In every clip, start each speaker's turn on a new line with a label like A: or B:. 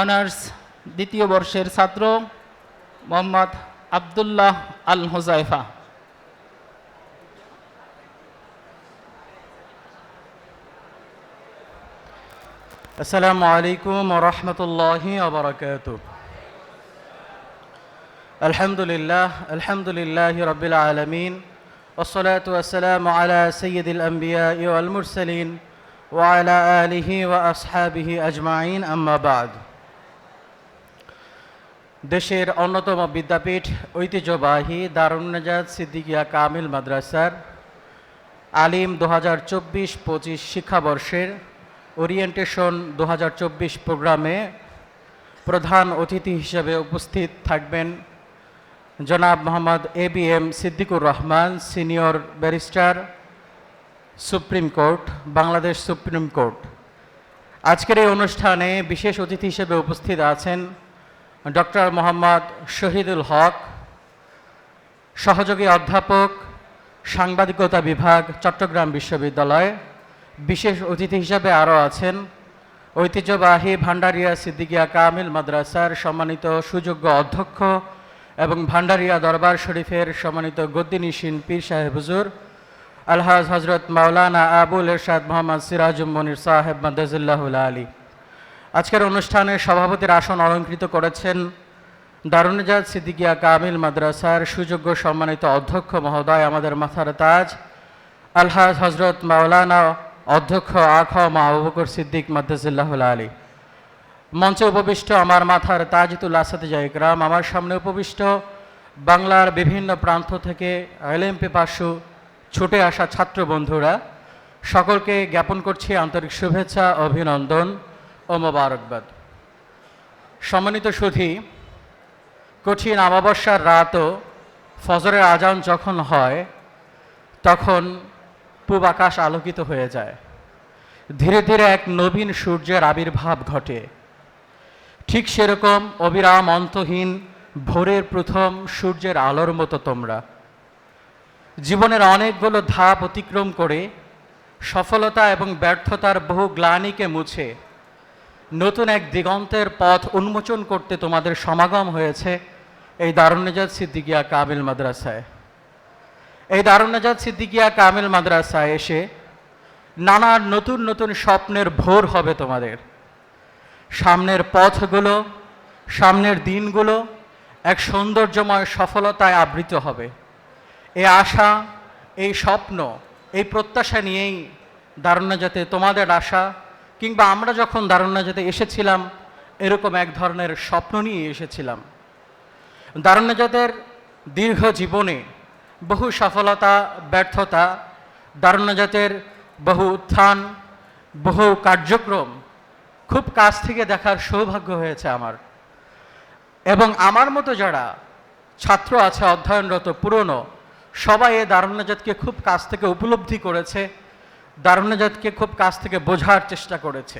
A: Honours দ্বিতীয় বর্ষের ছাত্র মোহাম্মদ আবদুল্লাহ আল হুজাইফা
B: السلام عليكم ورحمة الله وبركاته الحمد لله الحمد لله رب العالمين والصلاة والسلام على سيد الأنبياء والمرسلين وعلى آله وأصحابه أجمعين أما بعد দেশের অন্যতম বিদ্যাপীঠ ঐতিহ্যবাহী দারুণ নাজাদ সিদ্দিকিয়া কামিল মাদ্রাসার আলিম দু হাজার চব্বিশ পঁচিশ শিক্ষাবর্ষের ওরিয়েন্টেশন দু হাজার চব্বিশ প্রোগ্রামে প্রধান অতিথি হিসেবে উপস্থিত থাকবেন জনাব Mohammad A B M Siddiqur Rahman, senior barrister, supreme court, Bangladesh supreme court. আজকের এই অনুষ্ঠানে বিশেষ অতিথি হিসেবে উপস্থিত আছেন ডক্টর মোহাম্মদ শহীদুল হক, সহযোগী অধ্যাপক, সাংবাদিকতা বিভাগ, চট্টগ্রাম বিশ্ববিদ্যালয়। বিশেষ অতিথি হিসাবে আরও আছেন ঐতিহ্যবাহী ভান্ডারিয়া সিদ্দিকিয়া কামিল মাদ্রাসার সম্মানিত সুযোগ্য অধ্যক্ষ এবং ভান্ডারিয়া দরবার শরীফের সম্মানিত গদ্দিনীশীন পীর সাহেব হুজুর, আলহাজ হজরত মাওলানা আবুল এরশাদ মোহাম্মদ সিরাজুম মনির সাহেব মাদাজুল্লাহুল আলী। আজকের অনুষ্ঠানে সভাপতির আসন অলঙ্কৃত করেছেন দারুণজাদ সিদ্দিকিয়া কামিল মাদ্রাসার সুযোগ্য সম্মানিত অধ্যক্ষ মহোদয় আমাদের মাথার তাজ, আলহাজ হজরত মাওলানা অধ্যক্ষ আখ মা আবু বকর সিদ্দিক মাদ্দাজিল্লাহুল আলী। মঞ্চে উপবিষ্ট আমার মাথার তাজিতুল আসাদ ইকরাম, আমার সামনে উপবিষ্ট বাংলার বিভিন্ন প্রান্ত থেকে এলএম পেপাসু ছুটে আসা ছাত্র বন্ধুরা সকলকে জ্ঞাপন করছি আন্তরিক শুভেচ্ছা, অভিনন্দন। ও মোবারকবাদ সম্মানিত সুধী, কঠিন অমাবস্যার রাতও ফজরের আজান যখন হয়, তখন পূব আকাশ আলোকিত হয়ে যায়। ধীরে ধীরে এক নবীন সূর্যের আবির্ভাব ঘটে। ঠিক সেরকম অবিরাম অন্তহীন ভোরের প্রথম সূর্যের আলোর মতো তোমরা। জীবনের অনেকগুলো ধাপ অতিক্রম করে সফলতা এবং ব্যর্থতার বহু গ্লানিকে মুছে নতুন এক দিগন্তের পথ উন্মোচন করতে তোমাদের সমাগম হয়েছে এই দারুণজাত সিদ্দিকিয়া কামিল মাদ্রাসায়। এই দারুণজাত সিদ্দিকিয়া কামিল মাদ্রাসায় এসে নানা নতুন নতুন স্বপ্নের ভোর হবে তোমাদের। সামনের পথগুলো, সামনের দিনগুলো এক সৌন্দর্যময় সফলতায় আবৃত হবে। এই আশা, এই স্বপ্ন, এই প্রত্যাশা নিয়েই দারুণাজাতে তোমাদের আশা কিংবা আমরা যখন দারুণাজাতে এসেছিলাম, এরকম এক ধরনের স্বপ্ন নিয়ে এসেছিলাম। দারুণাজাতের দীর্ঘ জীবনে বহু সফলতা, ব্যর্থতা দারুণাজাতের বহু উত্থান, বহু কার্যক্রম খুব কাছ থেকে দেখার সৌভাগ্য হয়েছে আমার। এবং আমার মতো যারা ছাত্র আছে, অধ্যয়নরত, পুরনো, সবাই এই দারুণাজাতকে খুব কাছ থেকে উপলব্ধি করেছে। দারুণাজাতকে খুব কাছ থেকে বোঝার চেষ্টা করেছে।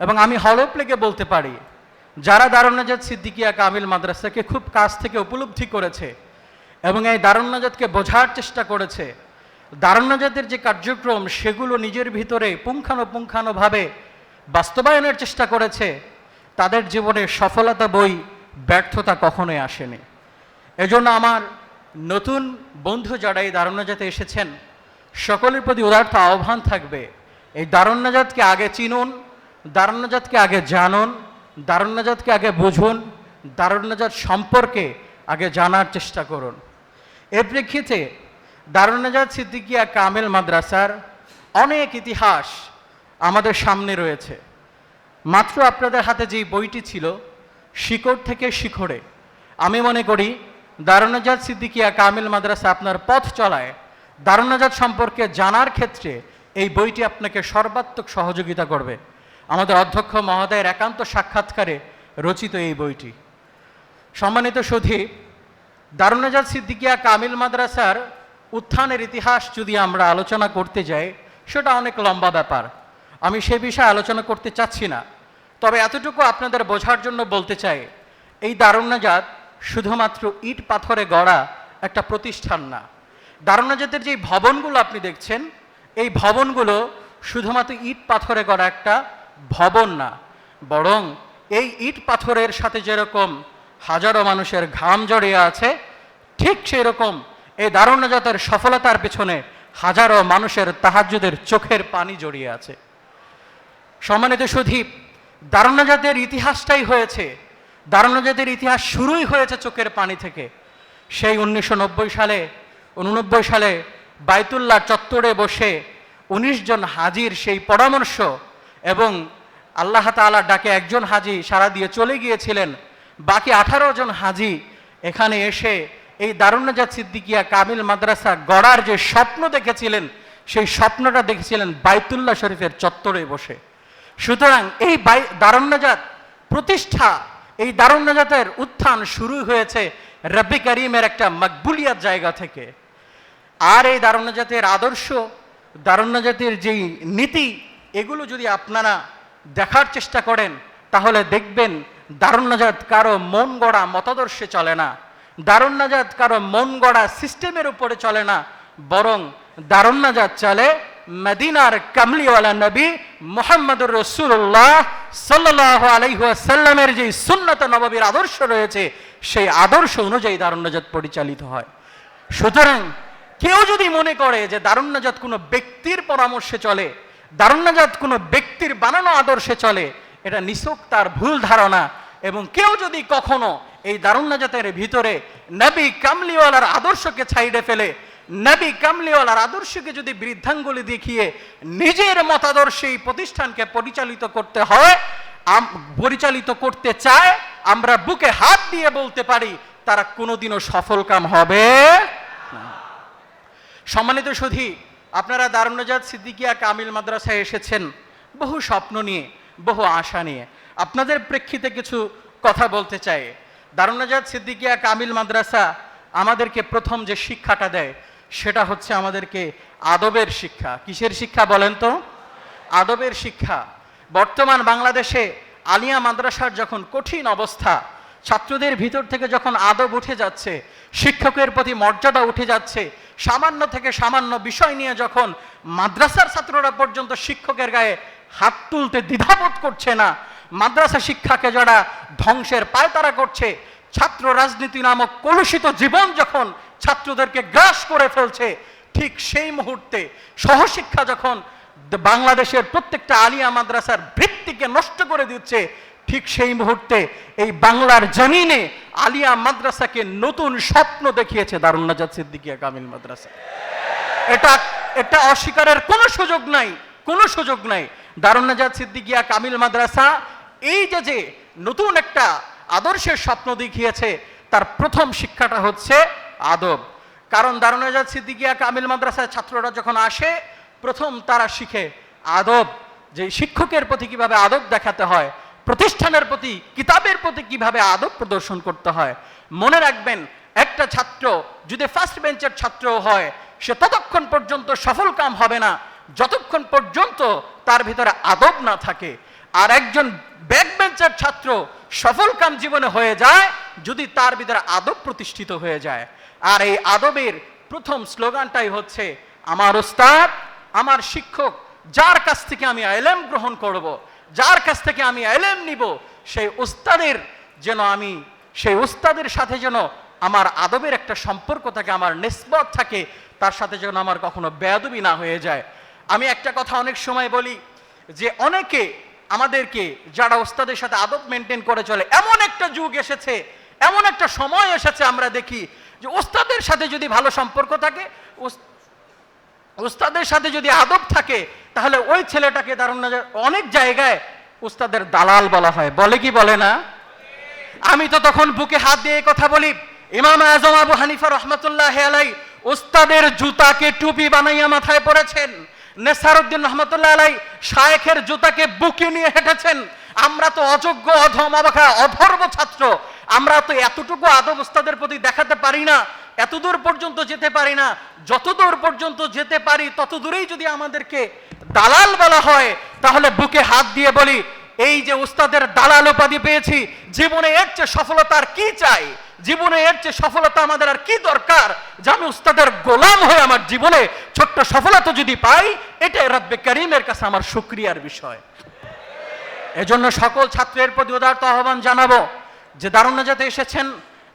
B: এবং আমি হলপ্লেগে বলতে পারি, যারা দারুণাজাত সিদ্দিকিয়া কামিল মাদ্রাসাকে খুব কাছ থেকে উপলব্ধি করেছে এবং এই দারুণাজাতকে বোঝার চেষ্টা করেছে, দারুণাজাতের যে কার্যক্রম সেগুলো নিজের ভিতরে পুঙ্খানুপুঙ্খানুভাবে বাস্তবায়নের চেষ্টা করেছে, তাদের জীবনে সফলতা বই ব্যর্থতা কখনোই আসেনি। এজন্য আমার নতুন বন্ধু যারা এই দারুণাজাতে এসেছেন সকলের প্রতি উদার্থ আহ্বান থাকবে। এই দারুণাজাতকে আগে চিনুন দারুণাজাতকে আগে জানুন দারুণাজাতকে আগে বুঝুন দারুণাজাত সম্পর্কে আগে জানার চেষ্টা করুন। এর প্রেক্ষিতে দারুণাজাত সিদ্দিকিয়া কামেল মাদ্রাসার অনেক ইতিহাস আমাদের সামনে রয়েছে। মাত্র আপনাদের হাতে যেই বইটি ছিল, শিকড় থেকে শিখরে, আমি মনে করি দারুণাজাত সিদ্দিকিয়া কামিল মাদ্রাসা আপনার পথ চলায় দারুণাজাত সম্পর্কে জানার ক্ষেত্রে এই বইটি আপনাকে সর্বাত্মক সহযোগিতা করবে। আমাদের অধ্যক্ষ মহোদয়ের একান্ত সাক্ষাৎকারে রচিত এই বইটি। সম্মানিত সুধী দারুণাজাত সিদ্দিকিয়া কামিল মাদ্রাসার উত্থানের ইতিহাস যদি আমরা আলোচনা করতে যাই, সেটা অনেক লম্বা ব্যাপার। আমি সে বিষয়ে আলোচনা করতে চাচ্ছি না। তবে এতটুকু আপনাদের বোঝার জন্য বলতে চাই, এই দারুণাজাত শুধুমাত্র ইট পাথরে গড়া একটা প্রতিষ্ঠান না। দারুণাজাতের যে ভবনগুলো আপনি দেখছেন, এই ভবনগুলো শুধুমাত্র ইট পাথরে করা একটা ভবন না, বরং এই ইট পাথরের সাথে যেরকম হাজারো মানুষের ঘাম জড়িয়ে আছে, ঠিক সেই রকম এই দারুণ্যজাতের সফলতার পেছনে হাজারো মানুষের তাহাজ্জুদের চোখের পানি জড়িয়ে আছে। সম্মানিত সুধীপ, দারুণাজাতের ইতিহাসটাই হয়েছে দারুণ্যজাতের ইতিহাস শুরুই হয়েছে চোখের পানি থেকে। সেই উনিশশো নব্বই সালে উননব্বই সালে বাইতুল্লাহ চত্বরে বসে উনিশ জন হাজির সেই পরামর্শ এবং আল্লাহ তাআলা ডাকে একজন হাজি সারা দিয়ে চলে গিয়েছিলেন। বাকি আঠারো জন হাজি এখানে এসে এই দারুণ্যজাত সিদ্দিকিয়া কামিল মাদ্রাসা গড়ার যে স্বপ্ন দেখেছিলেন, সেই স্বপ্নটা দেখেছিলেন বাইতুল্লাহ শরীফের চত্বরে বসে। সুতরাং এই বাই দারুণ্যজাত প্রতিষ্ঠা এই দারুণ্যজাতের উত্থান শুরু হয়েছে রব্বি করিমের একটা মকবুলিয়াত জায়গা থেকে। আর এই দারুণ্যজাতের আদর্শ দারুণ্যজাতের যেই নীতি, এগুলো যদি আপনারা দেখার চেষ্টা করেন, তাহলে দেখবেন দারুণ্যজাত কারও মন গড়া মতাদর্শে চলে না। দারুণ্যজাত কারও মন গড়া সিস্টেমের উপরে চলে না। বরং দারুণ্যজাত চলে মদিনার কামলিওয়ালা নবী মোহাম্মদুর রসুল্লাহ সাল্লাহ আলাইসাল্লামের যে সুন্নত নববীর আদর্শ রয়েছে, সেই আদর্শ অনুযায়ী দারুণ্যজাত পরিচালিত হয়। সুতরাং কেউ যদি মনে করে যে দারুণ্যজাত কোনো ব্যক্তির পরামর্শে চলে দারুণ্যজাত কোনো ব্যক্তির বানানো আদর্শে চলে, এটা নিছক তার ভুল ধারণা। এবং কেউ যদি কখনো এই দারুণ্যজাতের ভিতরে নবী কামলিওয়ালার আদর্শকে ছাইড়ে ফেলে নবী কামলিওয়ালার আদর্শকে যদি বৃদ্ধাঙ্গুলি দেখিয়ে নিজের মতাদর্শে এই প্রতিষ্ঠানকে পরিচালিত করতে হয় পরিচালিত করতে চায়, আমরা বুকে হাত দিয়ে বলতে পারি, তারা কোনোদিনও সফল কাম হবে। সম্মানিত সুধী, আপনারা দারুণজাত সিদ্দিকিয়া কামিল মাদ্রাসায় এসেছেন, বহু স্বপ্ন নিয়ে, বহু আশা নিয়ে আপনাদের প্রেক্ষিতে কিছু কথা বলতে চাই দারুণজাত সিদ্দিকিয়া কামিল মাদ্রাসা আমাদেরকে প্রথম যে শিক্ষাটা দেয় সেটা হচ্ছে আমাদেরকে আদবের শিক্ষা। কিসের শিক্ষা বলেন তো? আদবের শিক্ষা। বর্তমান বাংলাদেশে আলিয়া মাদ্রাসার যখন কঠিন অবস্থা, ছাত্রদের ভিতর থেকে যখন আদব উঠে যাচ্ছে, শিক্ষকের প্রতি মর্যাদা উঠে যাচ্ছে, সামান্য থেকে সামান্য বিষয় নিয়ে যখন মাদ্রাসার ছাত্ররা পর্যন্ত শিক্ষকের গায়ে হাত তুলতে দ্বিধাবোধ করছে না, মাদ্রাসা শিক্ষাকে যারা ধ্বংসের পায়তারা করছে, ছাত্র রাজনীতি নামক কলুষিত জীবন যখন ছাত্রদেরকে গ্রাস করে ফেলছে ঠিক সেই মুহূর্তে সহশিক্ষা যখন বাংলাদেশের প্রত্যেকটা আলিয়া মাদ্রাসার ভিত্তিকে নষ্ট করে দিচ্ছে, ঠিক সেই মুহূর্তে এই বাংলার জমিনে আলিয়া মাদ্রাসাকে নতুন স্বপ্ন দেখিয়েছে দারুন্নাজাদ সিদ্দিকিয়া কামিল মাদ্রাসা। এটা এটা অস্বীকারের কোনো সুযোগ নাই, কোনো সুযোগ নাই। দারুন্নাজাদ সিদ্দিকিয়া কামিল মাদ্রাসা এই যে যে নতুন একটা আদর্শের স্বপ্ন দেখিয়েছে, তার প্রথম শিক্ষাটা হচ্ছে আদব। কারণ দারুনাজাদ সিদ্দিকিয়া কামিল মাদ্রাসার ছাত্ররা যখন আসে, প্রথম তারা শিখে আদব। যে শিক্ষকের প্রতি কীভাবে আদব দেখাতে হয়, প্রতিষ্ঠানের প্রতি, কিতাবের প্রতি কীভাবে আদব প্রদর্শন করতে হয়, মনে রাখবেন, একটা ছাত্র যদি ফার্স্ট বেঞ্চের ছাত্র হয়, সে ততক্ষণ পর্যন্ত সফল কাম হবে না। যতক্ষণ পর্যন্ত তার ভিতরে আদব না থাকে। আর একজন ব্যাক বেঞ্চের ছাত্র সফল কাম জীবনে হয়ে যায়, যদি তার ভিতরে আদব প্রতিষ্ঠিত হয়ে যায়। আর এই আদবের প্রথম স্লোগানটাই হচ্ছে, আমার ওস্তাদ আমার শিক্ষক, যার কাছ থেকে আমি এলেম গ্রহণ করব, যার কাছ থেকে আমি এলেম নিব, সেই উস্তাদের যেন আমি, সেই উস্তাদের সাথে যেন আমার আদবের একটা সম্পর্ক থাকে, আমার নিসবত থাকে, তার সাথে যেন আমার কখনো বেয়াদবি না হয়ে যায়। আমি একটা কথা অনেক সময় বলি যে, অনেকে আমাদেরকে যারা ওস্তাদের সাথে আদব মেনটেন করে চলে, এমন একটা যুগ এসেছে, এমন একটা সময় এসেছে আমরা দেখি যে ওস্তাদের সাথে যদি ভালো সম্পর্ক থাকে ওস্তাদের সাথে যদি আদব থাকে, তাহলে ওই ছেলেটাকে দারুণ অনেক জায়গায় উস্তাদের দালাল বলা হয়। বলে কি বলে না? আমি তো তখন বুকে হাত দিয়ে কথা বলি, ইমাম আজম আবু হানিফা রহমতুল্লাহ আলাই উস্তাদের জুতাকে টুপি বানাইয়া মাথায় পড়েছেন। নেসারউদ্দিন রহমতুল্লাহ আলাই শায়েখের জুতাকে বুকে নিয়ে হেঁটেছেন। আমরা তো অযোগ্য, অধম, অবাখা, অধর্ম ছাত্র। আমরা তো এতটুকু আদব উস্তাদের প্রতি দেখাতে পারি না, এতদূর পর্যন্ত যেতে পারি না, যতদূর পর্যন্ত যেতে পারি তত দূরেই যদি আমাদেরকে দালাল বলা হয়, তাহলে বুকে হাত দিয়ে বলি, এই যে উস্তাদের দালাল উপাধি পেয়েছি, জীবনে এর চেয়ে সফলতার কি চাই? জীবনে এর চেয়ে সফলতা আমাদের আর কি দরকার? যে আমি উস্তাদের গোলাম হয়ে আমার জীবনে ছোট্ট সফলতা যদি পাই, এটাই রব্বে করিমের কাছে আমার শুক্রিয়ার বিষয়। এজন্য সকল ছাত্রের প্রতি উদারত আহ্বান জানাব। যে দারুণাজাতে এসেছেন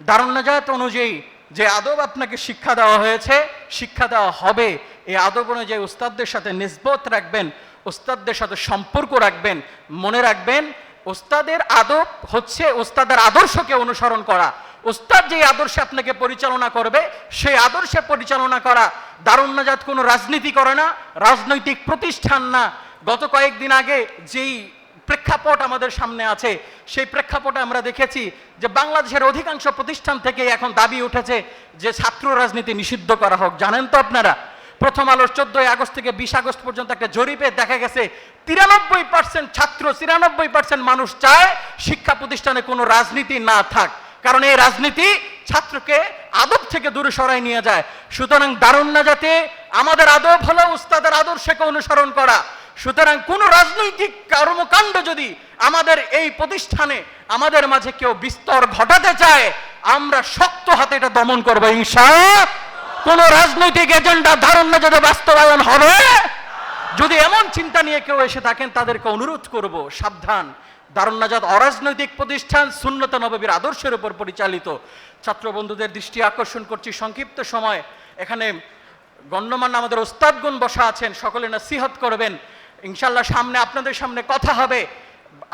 B: দারুণাজাত অনুযায়ী যে আদব আপনাকে শিক্ষা দেওয়া হয়েছে, শিক্ষা দেওয়া হবে। এই আদব অনুযায়ী উস্তাদদের সাথে নিসবত রাখবেন, উস্তাদদের সাথে সম্পর্ক রাখবেন, মনে রাখবেন ওস্তাদের আদব হচ্ছে ওস্তাদের আদর্শকে অনুসরণ করা। ওস্তাদ যে আদর্শে আপনাকে পরিচালনা করবে, সেই আদর্শে পরিচালনা করা দারুণাজাত কোনো রাজনীতি করে না, রাজনৈতিক প্রতিষ্ঠান না। গত কয়েকদিন আগে যেই প্রেক্ষাপট আমাদের সামনে আছে। সেই প্রেক্ষাপটে আমরা দেখেছি যে বাংলাদেশের অধিকাংশ প্রতিষ্ঠান থেকে এখন দাবি উঠেছে যে ছাত্র রাজনীতি নিষিদ্ধ করা হোক। জানেন তো আপনারা? প্রথম আলোর চোদ্দই আগস্ট থেকে বিশ আগস্ট পর্যন্ত একটা জরিপে দেখা গেছে, তিরানব্বই পার্সেন্ট ছাত্র, তিরানব্বই পার্সেন্ট মানুষ চায় শিক্ষা প্রতিষ্ঠানে কোনো রাজনীতি না থাক। কারণ এই রাজনীতি ছাত্রকে আদব থেকে দূরে সরাই নিয়ে যায়। সুতরাং দারুণ না যাতে আমাদের আদব হলো উস্তাদের আদর্শকে অনুসরণ করা। সুতরাং কোন রাজনৈতিক কর্মকাণ্ড যদি আমাদের এই প্রতিষ্ঠানে আমাদের মাঝে কেউ বিস্তর ঘটাতে চায়, আমরা শক্ত হাতে এটা দমন করব, ইনশা কোন রাজনৈতিক এজেন্ডা ধারণ না যাতে বাস্তবায়ন হবে, যদি এমন চিন্তা নিয়ে কেউ এসে থাকেন, তাদেরকে অনুরোধ করব, সাবধান। দারুণাজাত অরাজনৈতিক প্রতিষ্ঠান সুন্নত নববীর আদর্শের উপর পরিচালিত। ছাত্র বন্ধুদের দৃষ্টি আকর্ষণ করছি, সংক্ষিপ্ত সময়। এখানে গণ্যমান্য আমাদের ওস্তাদগুন বসা আছেন, সকলে নসিহত করবেন। ইনশাল্লাহ সামনে আপনাদের সামনে কথা হবে।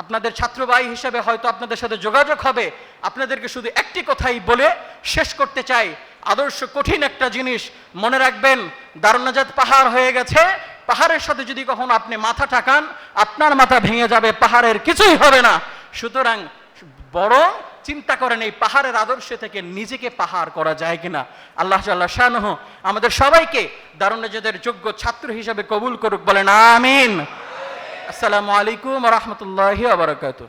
B: আপনাদের ছাত্রবাহী হিসেবে হয়তো আপনাদের সাথে যোগাযোগ হবে। আপনাদেরকে শুধু একটি কথাই বলে শেষ করতে চাই। আদর্শ কঠিন একটা জিনিস মনে রাখবেন, দারুণাজাত পাহাড় হয়ে গেছে। পাহাড়ের সাথে যদি কখনো আপনি মাথা ঠাকান, আপনার মাথা ভেঙে যাবে, পাহাড়ের কিছুই হবে না। সুতরাং বরং চিন্তা করেন এই পাহাড়ের আদর্শ থেকে নিজেকে পাহাড় করা যায় কিনা। আল্লাহ শাহ আমাদের সবাইকে দারুণ নিজেদের যোগ্য ছাত্র হিসাবে কবুল করুক, বলেন আমিন। আসসালামু আলাইকুম রহমতুল্লাহ আবরকাত